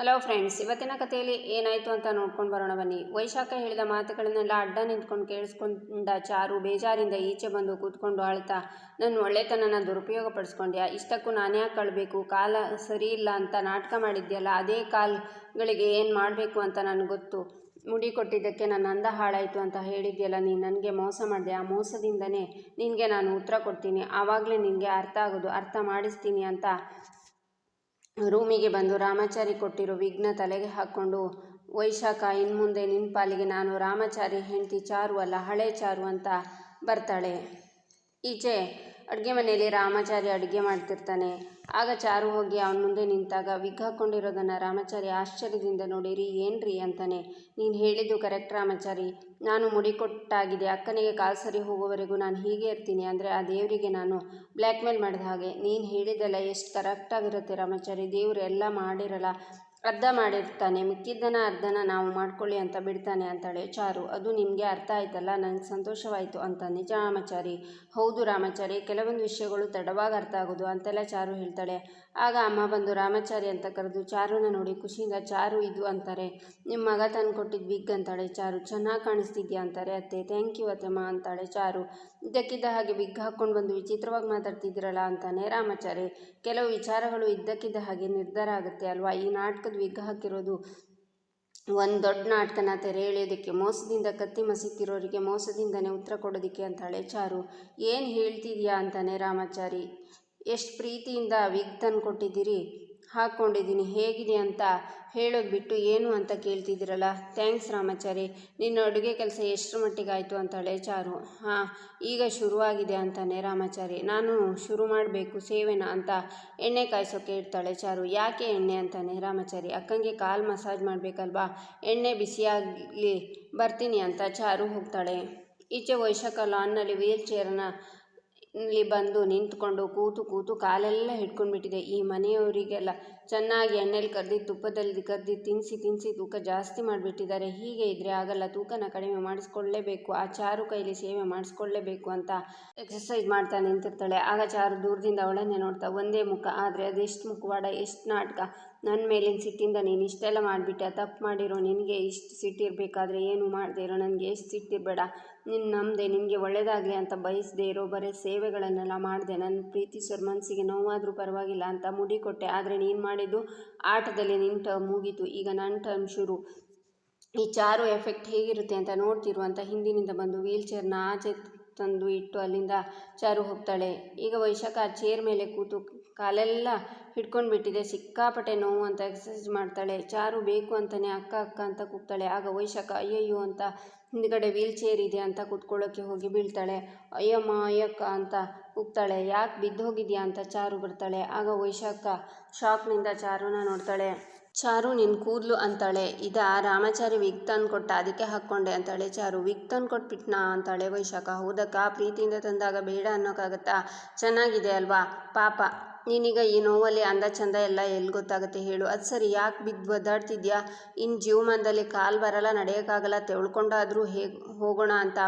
Hello friends ಇವತ್ತಿನ ಕಥೆಯಲ್ಲಿ ಏನಾಯಿತು ಅಂತ ನೋಡ್ಕೊಂಡು ಬರೋಣ ಬನ್ನಿ. ವೈಶಾಖ ಹೇಳಿದ ಮಾತುಗಳನ್ನೆಲ್ಲ ಅಡ್ಡ ನಿಂತ್ಕೊಂಡು ಕೇಳಿಸ್ಕೊಂಡ ಚಾರು ಬೇಜಾರಿಂದ ಈಚೆ ಬಂದು ಕೂತ್ಕೊಂಡು ಆಳ್ತಾ ನನ್ನ ಒಳ್ಳೆತನನ ದುರುಪಯೋಗ ಪಡಿಸ್ಕೊಂಡ್ಯಾ ಇಷ್ಟಕ್ಕೂ ನಾನು ಕಳಬೇಕು ಕಾಲ ಸರಿ ಇಲ್ಲ ಅಂತ ನಾಟಕ ಮಾಡಿದ್ಯಲ್ಲ, ಅದೇ ಕಾಲ್ಗಳಿಗೆ ಏನು ಮಾಡಬೇಕು ಅಂತ ನನಗೆ ಗೊತ್ತು. ಮುಡಿ ಕೊಟ್ಟಿದ್ದಕ್ಕೆ ನನ್ನ ಅಂದ ಹಾಳಾಯಿತು ಅಂತ ಹೇಳಿದ್ಯಲ್ಲ, ನೀನು ನನಗೆ ಮೋಸ ಮಾಡಿದೆ. ಆ ಮೋಸದಿಂದನೇ ನಿನಗೆ ನಾನು ಉತ್ತರ ಕೊಡ್ತೀನಿ. ಆವಾಗಲೇ ನಿನಗೆ ಅರ್ಥ ಆಗೋದು, ಅರ್ಥ ಮಾಡಿಸ್ತೀನಿ ಅಂತ ರೂಮಿಗೆ ಬಂದು ರಾಮಾಚಾರಿ ಕೊಟ್ಟಿರೋ ವಿಘ್ನ ತಲೆಗೆ ಹಾಕ್ಕೊಂಡು, ವೈಶಾಖ ಇನ್ನು ಮುಂದೆ ನಿನ್ನ ಪಾಲಿಗೆ ನಾನು ರಾಮಾಚಾರಿ ಹೆಂಡತಿ ಚಾರು ಅಲ್ಲ, ಹಳೆ ಚಾರು ಅಂತ ಬರ್ತಾಳೆ. ಈಚೆ ಅಡುಗೆ ಮನೆಯಲ್ಲಿ ರಾಮಾಚಾರಿ ಅಡುಗೆ ಮಾಡ್ತಿರ್ತಾನೆ. ಆಗ ಚಾರು ಹೋಗಿ ಅವನ ಮುಂದೆ ನಿಂತಾಗ ವಿಗ್ ಹಾಕ್ಕೊಂಡಿರೋದನ್ನು ರಾಮಾಚಾರಿ ಆಶ್ಚರ್ಯದಿಂದ ನೋಡಿರಿ, ಏನ್ರಿ? ಅಂತಾನೆ. ನೀನು ಹೇಳಿದ್ದು ಕರೆಕ್ಟ್ ರಾಮಾಚಾರಿ. ನಾನು ಮುಡಿಕೊಟ್ಟಾಗಿದೆ. ಅಕ್ಕನಿಗೆ ಕಾಲು ಸರಿ ಹೋಗೋವರೆಗೂ ನಾನು ಹೀಗೆ ಇರ್ತೀನಿ. ಅಂದರೆ ಆ ದೇವರಿಗೆ ನಾನು ಬ್ಲ್ಯಾಕ್ಮೇಲ್ ಮಾಡಿದ ಹಾಗೆ. ನೀನು ಹೇಳಿದ್ದೆಲ್ಲ ಎಷ್ಟು ಕರೆಕ್ಟಾಗಿರುತ್ತೆ ರಾಮಾಚಾರಿ. ದೇವರು ಎಲ್ಲ ಮಾಡಿರಲ್ಲ. ಅರ್ಧ ಮಾಡಿರ್ತಾನೆ ಮಿಕ್ಕಿದ್ದನ ಅರ್ಧನ ನಾವು ಮಾಡ್ಕೊಳ್ಳಿ ಅಂತ ಬಿಡ್ತಾನೆ ಅಂತಾಳೆ. ಚಾರು, ಅದು ನಿಮಗೆ ಅರ್ಥ ಆಯ್ತಲ್ಲ? ನನಗೆ ಸಂತೋಷವಾಯಿತು ಅಂತ ನಿಜ ರಾಮಾಚಾರಿ ಹೌದು ರಾಮಾಚಾರಿ, ಕೆಲವೊಂದು ವಿಷಯಗಳು ತಡವಾಗಿ ಅರ್ಥ ಆಗೋದು ಅಂತೆಲ್ಲ ಚಾರು ಹೇಳ್ತಾಳೆ. ಆಗ ಅಮ್ಮ ಬಂದು, ರಾಮಾಚಾರಿ ಅಂತ ಕರೆದು ಚಾರುನ ನೋಡಿ ಖುಷಿಯಿಂದ ಚಾರು ಇದು ಅಂತಾರೆ. ನಿಮ್ಮ ಮಗ ತಂದು ಕೊಟ್ಟಿದ್ದು ವಿಗ್ ಅಂತಾಳೆ ಚಾರು. ಚೆನ್ನಾಗಿ ಕಾಣಿಸ್ತಿದ್ಯಾ? ಅಂತಾರೆ. ಅತ್ತೆ ಥ್ಯಾಂಕ್ ಯು ಅತ್ತೆಮ್ಮ, ಅಂತಾಳೆ ಚಾರು. ಇದ್ದಕ್ಕಿದ್ದ ಹಾಗೆ ವಿಗ್ ಹಾಕ್ಕೊಂಡು ಬಂದು ವಿಚಿತ್ರವಾಗಿ ಮಾತಾಡ್ತಿದ್ದೀರಲ್ಲ ಅಂತಾನೆ ರಾಮಾಚಾರಿ. ಕೆಲವು ವಿಚಾರಗಳು ಇದ್ದಕ್ಕಿದ್ದ ಹಾಗೆ ನಿರ್ಧಾರ ಆಗುತ್ತೆ ಅಲ್ವಾ? ಈ ನಾಟಕದ ವಿಗ್ ಹಾಕಿರೋದು ಒಂದು ದೊಡ್ಡ ನಾಟಕನ ತೆರೆ ಎಳೆಯೋದಕ್ಕೆ, ಮೋಸದಿಂದ ಕತ್ತಿ ಮಸೀತಿರೋರಿಗೆ, ಮೋಸದಿಂದನೇ ಉತ್ತರ ಕೊಡೋದಕ್ಕೆ ಅಂತಾಳೆ ಚಾರು. ಏನು ಹೇಳ್ತಿದ್ಯಾ ಅಂತಾನೆ ರಾಮಾಚಾರಿ. ಎಷ್ಟು ಪ್ರೀತಿಯಿಂದ ವಿಗ್ ತಂದು ಕೊಟ್ಟಿದ್ದೀರಿ. ಹಾಕ್ಕೊಂಡಿದ್ದೀನಿ ಹೇಗಿದೆ ಅಂತ ಹೇಳೋದು ಬಿಟ್ಟು ಏನು ಅಂತ ಕೇಳ್ತಿದ್ದೀರಲ್ಲ? ಥ್ಯಾಂಕ್ಸ್ ರಾಮಾಚಾರಿ. ನಿನ್ನ ಅಡುಗೆ ಕೆಲಸ ಎಷ್ಟರ ಮಟ್ಟಿಗೆ ಆಯಿತು ಅಂತಾಳೆ ಚಾರು. ಹಾಂ, ಈಗ ಶುರುವಾಗಿದೆ ಅಂತಾನೆ ರಾಮಾಚಾರಿ. ನಾನು ಶುರು ಮಾಡಬೇಕು ಸೇವೆನ ಅಂತ ಎಣ್ಣೆ ಕಾಯಿಸೋಕೆ ಇರ್ತಾಳೆ ಚಾರು. ಯಾಕೆ ಎಣ್ಣೆ ಅಂತಾನೆ ರಾಮಾಚಾರಿ. ಅಕ್ಕಂಗೆ ಕಾಲು ಮಸಾಜ್ ಮಾಡಬೇಕಲ್ವಾ? ಎಣ್ಣೆ ಬಿಸಿಯಾಗಲಿ, ಬರ್ತೀನಿ ಅಂತ ಚಾರು ಹೋಗ್ತಾಳೆ. ಈಚೆ ವೈಶಾಖ ಲಾನ್ನಲ್ಲಿ ವೀಲ್ ಚೇರನ್ನ ಇಲ್ಲಿ ಬಂದು ನಿಂತ್ಕೊಂಡು ಕೂತು ಕೂತು ಕಾಲೆಲ್ಲ ಹಿಡ್ಕೊಂಡ್ಬಿಟ್ಟಿದೆ. ಈ ಮನೆಯವರಿಗೆಲ್ಲ ಚೆನ್ನಾಗಿ ಎಣ್ಣೆಲಿ ಕರ್ದು, ತುಪ್ಪದಲ್ಲಿ ಕರ್ದು ತಿನ್ನಿಸಿ ತಿನ್ನಿಸಿ ತೂಕ ಜಾಸ್ತಿ ಮಾಡಿಬಿಟ್ಟಿದ್ದಾರೆ. ಹೀಗೆ ಇದ್ದರೆ ಆಗಲ್ಲ, ತೂಕನ ಕಡಿಮೆ ಮಾಡಿಸ್ಕೊಳ್ಳೇಬೇಕು. ಆ ಚಾರು ಕೈಲಿ ಸೇವೆ ಮಾಡಿಸ್ಕೊಳ್ಳೇಬೇಕು ಅಂತ ಎಕ್ಸಸೈಸ್ ಮಾಡ್ತಾ ನಿಂತಿರ್ತಾಳೆ. ಆಗ ಚಾರು ದೂರದಿಂದ ಅವಳನ್ನೇ ನೋಡ್ತಾ ಒಂದೇ ಮುಖ. ಆದರೆ ಅದೆಷ್ಟು ಮುಖವಾಡ, ಎಷ್ಟು ನಾಟಕ. ನನ್ನ ಮೇಲಿನ ಸಿಟ್ಟಿಂದ ನೀನು ಇಷ್ಟೆಲ್ಲ ಮಾಡಿಬಿಟ್ಟೆ ತಪ್ಪು ಮಾಡಿರೋ ನಿನಗೆ ಇಷ್ಟು ಸಿಟ್ಟಿರಬೇಕಾದ್ರೆ ಏನು ಮಾಡದೇ ಇರೋ? ನನಗೆ ಎಷ್ಟು ಸಿಟ್ಟಿರಬೇಡ. ನಿನ್ನ ನಮ್ಮದೆ ನಿನಗೆ ಒಳ್ಳೆಯದಾಗಲಿ ಅಂತ ಬಯಸದೇ ಇರೋ ಬರೀ ಸೇವೆಗಳನ್ನೆಲ್ಲ ಮಾಡಿದೆ. ನನ್ನ ಪ್ರೀತಿಸೋರ ಮನಸ್ಸಿಗೆ ನೋವಾದರೂ ಪರವಾಗಿಲ್ಲ ಅಂತ ಮುಡಿ ಕೊಟ್ಟೆ. ಆದರೆ ನೀನು ಮಾಡಿದ್ದು. ಆಟದಲ್ಲಿ ನಿನ್ನ ಟರ್ಮ್ ಮುಗೀತು. ಈಗ ನನ್ನ ಟರ್ಮ್ ಶುರು. ಈ ಚಾರು ಎಫೆಕ್ಟ್ ಹೇಗಿರುತ್ತೆ ಅಂತ ನೋಡ್ತಿರುವಂಥ ಹಿಂದಿನಿಂದ ಬಂದು ವೀಲ್ ಚೇರ್ನ ಆಚೆ ತಂದು ಇಟ್ಟು ಅಲ್ಲಿಂದ ಚಾರು ಹೋಗ್ತಾಳೆ. ಈಗ ವೈಶಾಖ ಚೇರ್ ಮೇಲೆ ಕೂತು ಕಾಲೆಲ್ಲ ಹಿಡ್ಕೊಂಡು ಬಿಟ್ಟಿದೆ. ಸಿಕ್ಕಾಪಟ್ಟೆ ನೋವು ಅಂತ ಎಕ್ಸಸೈಸ್ ಮಾಡ್ತಾಳೆ. ಚಾರು ಬೇಕು ಅಂತಲೇ ಅಕ್ಕ ಅಕ್ಕ ಅಂತ ಕೂಗ್ತಾಳೆ. ಆಗ ವೈಶಾಖ, ಅಯ್ಯಯ್ಯೋ ಅಂತ ಹಿಂದ್ಗಡೆ ವೀಲ್ ಚೇರ್ ಇದೆ ಅಂತ ಕೂತ್ಕೊಳ್ಳೋಕ್ಕೆ ಹೋಗಿ ಬೀಳ್ತಾಳೆ. ಅಯ್ಯಮ್ಮ, ಅಯ್ಯಕ್ಕ ಅಂತ ಕೂಗ್ತಾಳೆ. ಯಾಕೆ ಬಿದ್ದೋಗಿದ್ಯಾ ಅಂತ ಚಾರು ಬರ್ತಾಳೆ. ಆಗ ವೈಶಾಖ ಶಾಕ್ನಿಂದ ಚಾರುನ ನೋಡ್ತಾಳೆ. ಚಾರು ನಿನ್ನ ಕೂದಲು ಅಂತಾಳೆ. ಇದ ರಾಮಾಚಾರಿ ವಿಗ್ ತಂದು ಕೊಟ್ಟ, ಅದಕ್ಕೆ ಹಾಕ್ಕೊಂಡೆ ಅಂತಾಳೆ ಚಾರು. ವಿಗ್ ತಂದು ಕೊಟ್ಬಿಟ್ನಾ ಅಂತಾಳೆ ವೈಶಾಖ. ಹೌದಕ್ಕ, ಪ್ರೀತಿಯಿಂದ ತಂದಾಗ ಬೇಡ ಅನ್ನೋಕ್ಕಾಗತ್ತಾ ಚೆನ್ನಾಗಿದೆ ಅಲ್ವಾ? ಪಾಪ. ನೀನೀಗ ಈ ನೋವಲ್ಲಿ ಅಂದ ಚಂದ ಎಲ್ಲ ಎಲ್ಲಿ ಗೊತ್ತಾಗುತ್ತೆ ಹೇಳು. ಅದು ಸರಿ, ಯಾಕೆ ಬಿದ್ದು ಒದ್ದಾಡ್ತಿದ್ಯಾ? ಇನ್ನು ಜೀವಮಾನದಲ್ಲಿ ಕಾಲು ಬರಲ್ಲ, ನಡೆಯೋಕ್ಕಾಗಲ್ಲ, ತೆಳ್ಕೊಂಡಾದರೂ ಹೇಗೆ ಹೋಗೋಣ ಅಂತ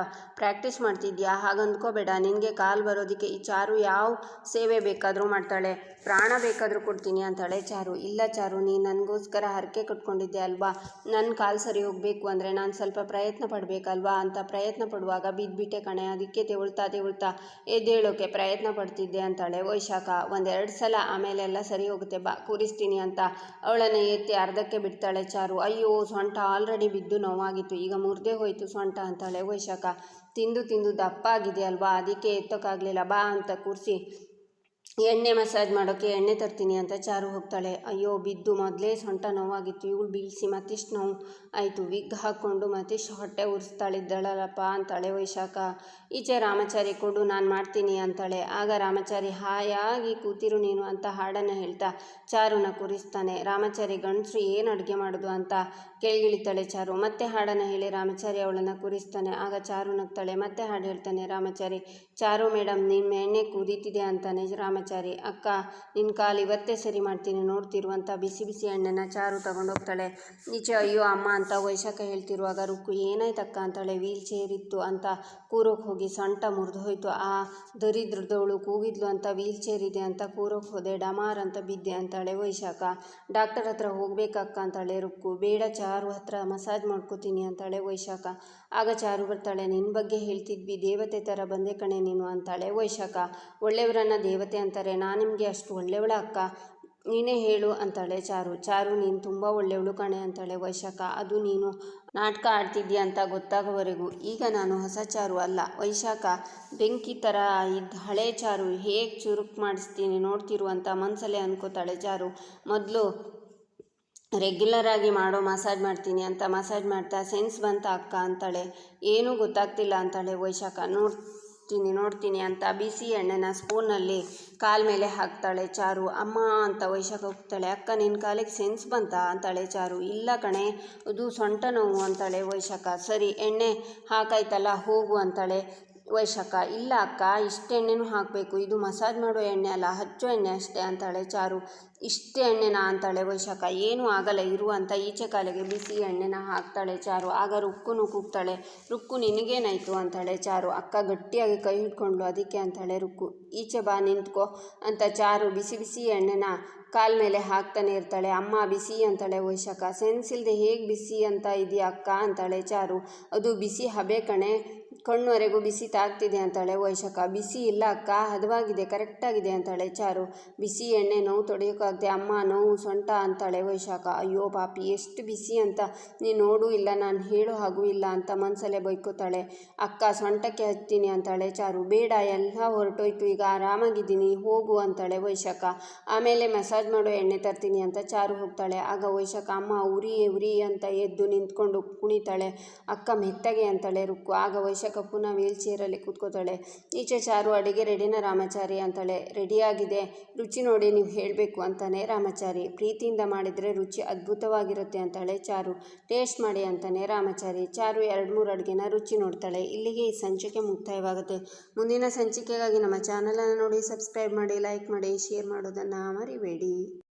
ಪ್ರಾಕ್ಟೀಸ್ ಮಾಡ್ತಿದ್ಯಾ? ಹಾಗಂದ್ಕೋಬೇಡ, ನಿನಗೆ ಕಾಲು ಬರೋದಕ್ಕೆ ಈ ಚಾರು ಯಾವ ಸೇವೆ ಬೇಕಾದರೂ ಮಾಡ್ತಾಳೆ. ಪ್ರಾಣ ಬೇಕಾದರೂ ಕೊಡ್ತೀನಿ ಅಂತಾಳೆ ಚಾರು. ಇಲ್ಲ ಚಾರು, ನೀ ನನಗೋಸ್ಕರ ಹರಕೆ ಕಟ್ಕೊಂಡಿದ್ದೆ ಅಲ್ವಾ? ನನ್ನ ಕಾಲು ಸರಿ ಹೋಗಬೇಕು ಅಂದರೆ ನಾನು ಸ್ವಲ್ಪ ಪ್ರಯತ್ನ ಪಡಬೇಕಲ್ವಾ ಅಂತ ಪ್ರಯತ್ನ ಪಡುವಾಗ ಬಿದ್ದುಬಿಟ್ಟೆ ಕಣೆ. ಅದಕ್ಕೆ ತೆವಳ್ತಾ ತೆವಳ್ತಾ ಎದ್ದೇಳೋಕೆ ಪ್ರಯತ್ನ ಪಡ್ತಿದ್ದೆ ಅಂತಾಳೆ ವೈಶಾಖ. ಒಂದೆರಡು ಸಲ ಆಮೇಲೆ ಎಲ್ಲ ಸರಿ ಹೋಗುತ್ತೆ. ಬಾ, ಕೂರಿಸ್ತೀನಿ ಅಂತ. ಅವಳನ್ನು ಎತ್ತಿ ಅರ್ಧಕ್ಕೆ ಬಿಡ್ತಾಳೆ ಚಾರು. ಅಯ್ಯೋ, ಸೊಂಟ ಆಲ್ರೆಡಿ ಬಿದ್ದು ನೋವಾಗಿತ್ತು. ಈಗ ಮುರಿದೇ ಹೋಯಿತು ಸೊಂಟ ಅಂತಾಳೆ ವೈಶಾಖ. ತಿಂದು ತಿಂದು ದಪ್ಪ ಆಗಿದೆ ಅಲ್ವಾ? ಅದಕ್ಕೆ ಎತ್ತೋಕ್ಕಾಗಲಿಲ್ಲ ಬಾ ಅಂತ ಕೂರಿಸಿ ಎಣ್ಣೆ ಮಸಾಜ್ ಮಾಡೋಕ್ಕೆ ಎಣ್ಣೆ ತರ್ತೀನಿ ಅಂತ ಚಾರು ಹೋಗ್ತಾಳೆ. ಅಯ್ಯೋ, ಬಿದ್ದು ಮೊದಲೇ ಸೊಂಟ ನೋವಾಗಿತ್ತು. ಇವಳು ಬೀಳಿಸಿ ಮತ್ತಿಷ್ಟು ನೋವು ಆಯಿತು. ವಿಗ್ ಹಾಕ್ಕೊಂಡು ಮತ್ತಿಷ್ಟು ಹೊಟ್ಟೆ ಉರಿಸ್ತಾಳಿದ್ದಾಳಲ್ಲಪ್ಪ ಅಂತಾಳೆ ವೈಶಾಖ. ಈಚೆ ರಾಮಾಚಾರಿ ಕೊಡು, ನಾನು ಮಾಡ್ತೀನಿ ಅಂತಾಳೆ. ಆಗ ರಾಮಚಾರಿ ಹಾಯಾಗಿ ಕೂತಿರು ನೀನು ಅಂತ ಹಾಡನ್ನು ಹೇಳ್ತಾ ಚಾರುನ ಕುರಿಸ್ತಾನೆ. ರಾಮಾಚಾರಿ ಗಂಡಸರು ಏನು ಅಡುಗೆ ಮಾಡೋದು ಅಂತ ಕೆಳಗಿಳಿತಾಳೆ ಚಾರು. ಮತ್ತೆ ಹಾಡನ್ನು ಹೇಳಿ ರಾಮಾಚಾರಿ ಅವಳನ್ನು ಕೂರಿಸ್ತಾನೆ. ಆಗ ಚಾರು ನಗ್ತಾಳೆ. ಮತ್ತೆ ಹಾಡು ಹೇಳ್ತಾನೆ, ರಾಮಚಾರಿ, ಚಾರು ಮೇಡಮ್ ನಿಮ್ಮ ಎಣ್ಣೆ ಕುದೀತಿದೆ ಅಂತಾನೆ ರಾಮಾಚಾರಿ. ಅಕ್ಕ ನಿನ್ನ ಕಾಲು ಇವತ್ತೇ ಸರಿ ಮಾಡ್ತೀನಿ ನೋಡ್ತಿರುವಂಥ ಬಿಸಿ ಬಿಸಿ ಎಣ್ಣೆನ ಚಾರು ತಗೊಂಡೋಗ್ತಾಳೆ. ನಿಜ, ಅಯ್ಯೋ, ಅಮ್ಮ ಅಂತ ವೈಶಾಖ ಹೇಳ್ತಿರುವಾಗ ರುಕ್ಕು, ಏನಾಯ್ತಕ್ಕ ಅಂತಾಳೆ. ವೀಲ್ ಚೇರ್ ಇತ್ತು ಅಂತ ಕೂರೋಕೆ ಹೋಗಿ ಸೊಂಟ ಮುರಿದು ಹೋಯ್ತು. ಆ ದರಿದ್ರದವಳು ಕೂಗಿದ್ಲು ಅಂತ ವೀಲ್ ಚೇರ್ ಇದೆ ಅಂತ ಕೂರೋಕೆ ಹೋದೆ. ಡಮಾರ್ ಅಂತ ಬಿದ್ದೆ ಅಂತಾಳೆ ವೈಶಾಖ. ಡಾಕ್ಟರ್ ಹತ್ರ ಹೋಗ್ಬೇಕಕ್ಕ ಅಂತಾಳೆ ರುಕ್ಕು. ಬೇಡ ಚಾರು ಹತ್ರ ಮಸಾಜ್ ಮಾಡ್ಕೋತೀನಿ ಅಂತಾಳೆ ವೈಶಾಖ. ಆಗ ಚಾರು ಬರ್ತಾಳೆ ನಿನ್ನ ಬಗ್ಗೆ ಹೇಳ್ತಿದ್ವಿ, ದೇವತೆ ಥರ ಬಂದೆ ಕಣೆ ನೀನು ಅಂತಾಳೆ ವೈಶಾಖ. ಒಳ್ಳೆಯವರನ್ನ ದೇವತೆ ಅಂತಾರೆ ನಾನು ನಿಮಗೆ ಅಷ್ಟು ಒಳ್ಳೆಯವಳ ಅಕ್ಕ, ನೀನೇ ಹೇಳು ಅಂತಾಳೆ ಚಾರು. ಚಾರು, ನೀನು ತುಂಬ ಒಳ್ಳೆಯವಳು ಕಣೆ ಅಂತಾಳೆ ವೈಶಾಖ. ಅದು ನೀನು ನಾಟಕ ಆಡ್ತಿದ್ಯಾ ಅಂತ ಗೊತ್ತಾಗೋವರೆಗೂ, ಈಗ ನಾನು ಹೊಸ ಚಾರು ಅಲ್ಲ. ವೈಶಾಖ, ಬೆಂಕಿ ಥರ ಇದ್ದ ಹಳೆ ಚಾರು, ಹೇಗೆ ಚುರುಕು ಮಾಡಿಸ್ತೀನಿ ನೋಡ್ತಿರು ಅಂತ ಮನಸ್ಸಲ್ಲೇ ಅನ್ಕೋತಾಳೆ ಚಾರು. ಮೊದಲು ರೆಗ್ಯುಲರ್ ಆಗಿ ಮಾಡೋ ಮಸಾಜ್ ಮಾಡ್ತೀನಿ ಅಂತ ಮಸಾಜ್ ಮಾಡ್ತಾ ಸೆನ್ಸ್ ಬಂತ ಅಕ್ಕ ಅಂತಾಳೆ. ಏನೂ ಗೊತ್ತಾಗ್ತಿಲ್ಲ ಅಂತಾಳೆ ವೈಶಾಖ. ನೋಡ್ತೀನಿ ನೋಡ್ತೀನಿ ಅಂತ ಬಿಸಿ ಎಣ್ಣೆನ ಸ್ಪೂನಲ್ಲಿ ಕಾಲ್ ಮೇಲೆ ಹಾಕ್ತಾಳೆ ಚಾರು. ಅಮ್ಮ ಅಂತ ವೈಶಾಖ ಹೋಗ್ತಾಳೆ ಅಕ್ಕ ನಿನ್ನ ಕಾಲಿಗೆ ಸೆನ್ಸ್ ಬಂತ? ಅಂತಾಳೆ ಚಾರು. ಇಲ್ಲ ಕಣೆ, ಅದು ಸೊಂಟ ನೋವು, ಅಂತಾಳೆ ವೈಶಾಖ. ಸರಿ, ಎಣ್ಣೆ ಹಾಕಾಯ್ತಲ್ಲ, ಹೋಗು, ಅಂತಾಳೆ. ವೈಶಾಖ ಇಲ್ಲ ಅಕ್ಕ ಇಷ್ಟು ಎಣ್ಣೆನೂ ಹಾಕಬೇಕು. ಇದು ಮಸಾಜ್ ಮಾಡೋ ಎಣ್ಣೆ ಅಲ್ಲ, ಹಚ್ಚೋ ಎಣ್ಣೆ ಅಷ್ಟೇ ಅಂತಾಳೆ ಚಾರು. ಇಷ್ಟೇ ಎಣ್ಣೆನಾ ಅಂತಾಳೆ ವೈಶಾಖ ಏನೂ ಆಗಲ್ಲ ಇರುವಂಥ ಈಚೆ ಕಾಲಿಗೆ ಬಿಸಿ ಎಣ್ಣೆನ ಹಾಕ್ತಾಳೆ ಚಾರು. ಆಗ ರುಕ್ಕುನು ಕೂಗ್ತಾಳೆ. ರುಕ್ಕು ನಿನಗೇನಾಯಿತು ಅಂತಾಳೆ ಚಾರು. ಅಕ್ಕ ಗಟ್ಟಿಯಾಗಿ ಕೈ ಹಿಡ್ಕೊಂಡ್ಲು ಅದಕ್ಕೆ ಅಂತಾಳೆ ರುಕ್ಕು. ಈಚೆ ಬಾ, ನಿಂತ್ಕೋ ಅಂತ ಚಾರು ಬಿಸಿ ಬಿಸಿ ಎಣ್ಣೆನ ಕಾಲ ಮೇಲೆ ಹಾಕ್ತಾನೆ ಇರ್ತಾಳೆ. ಅಮ್ಮ ಬಿಸಿ ಅಂತಾಳೆ ವೈಶಾಖ ಸೆನ್ಸ್ ಇಲ್ಲದೆ ಹೇಗೆ ಬಿಸಿ ಅಂತ ಇದೆಯಾ ಅಕ್ಕ ಅಂತಾಳೆ ಚಾರು. ಅದು ಬಿಸಿ ಹಬೆ ಕಣೆ. ಕಣ್ಣುವರೆಗೂ ಬಿಸಿ ತಾಗ್ತಿದೆ ಅಂತಾಳೆ ವೈಶಾಖ. ಬಿಸಿ ಇಲ್ಲ ಅಕ್ಕ, ಹದವಾಗಿದೆ, ಕರೆಕ್ಟಾಗಿದೆ ಅಂತಾಳೆ ಚಾರು. ಬಿಸಿ ಎಣ್ಣೆ, ನೋವು ತೊಡೆಯೋಕ್ಕಾಗದೆ ಅಮ್ಮ, ನೋವು ಸೊಂಟ ಅಂತಾಳೆ ವೈಶಾಖ. ಅಯ್ಯೋ ಪಾಪಿ, ಎಷ್ಟು ಬಿಸಿ ಅಂತ ನೀನು ನೋಡೂ ಇಲ್ಲ, ನಾನು ಹೇಳೋ ಹಾಗೂ ಇಲ್ಲ ಅಂತ ಮನಸಲ್ಲೇ ಬೈಕೋತಾಳೆ ಅಕ್ಕ, ಸೊಂಟಕ್ಕೆ ಹಚ್ತೀನಿ ಅಂತಾಳೆ ಚಾರು. ಬೇಡ, ಎಲ್ಲ ಹೊರಟೋಯ್ತು, ಈಗ ಆರಾಮಾಗಿದ್ದೀನಿ, ಹೋಗು ಅಂತಾಳೆ ವೈಶಾಖ. ಆಮೇಲೆ ಮಸಾಜ್ ಮಾಡೋ ಎಣ್ಣೆ ತರ್ತೀನಿ ಅಂತ ಚಾರು ಹೋಗ್ತಾಳೆ. ಆಗ ವೈಶಾಖ, ಅಮ್ಮ, ಉರಿ ಉರಿ ಅಂತ ಎದ್ದು ನಿಂತ್ಕೊಂಡು ಕುಣಿತಾಳೆ. ಅಕ್ಕ, ಮೆತ್ತಗೆ ಅಂತಾಳೆ ರುಕ್ಕು. ಆಗ ವೈಶಾಖ ಪುನಃ ವೀಲ್ ಚೇರಲ್ಲಿ ಕೂತ್ಕೋತಾಳೆ. ಈಚೆ ಚಾರು ಅಡುಗೆ ರೆಡಿನ ರಾಮಾಚಾರಿ ಅಂತಾಳೆ. ರೆಡಿಯಾಗಿದೆ. ರುಚಿ ನೋಡಿ ನೀವು ಹೇಳಬೇಕು ಅಂತಾನೆ ರಾಮಾಚಾರಿ. ಪ್ರೀತಿಯಿಂದ ಮಾಡಿದರೆ ರುಚಿ ಅದ್ಭುತವಾಗಿರುತ್ತೆ ಅಂತಾಳೆ ಚಾರು. ಟೇಸ್ಟ್ ಮಾಡಿ ಅಂತಾನೆ ರಾಮಾಚಾರಿ. ಚಾರು ಎರಡು ಮೂರು ಅಡುಗೆನ ರುಚಿ ನೋಡ್ತಾಳೆ. ಇಲ್ಲಿಗೆ ಈ ಸಂಚಿಕೆ ಮುಕ್ತಾಯವಾಗುತ್ತೆ. ಮುಂದಿನ ಸಂಚಿಕೆಗಾಗಿ ನಮ್ಮ ಚಾನಲನ್ನು ನೋಡಿ ಸಬ್ಸ್ಕ್ರೈಬ್ ಮಾಡಿ, ಲೈಕ್ ಮಾಡಿ, ಶೇರ್ ಮಾಡೋದನ್ನು ಮರಿಬೇಡಿ.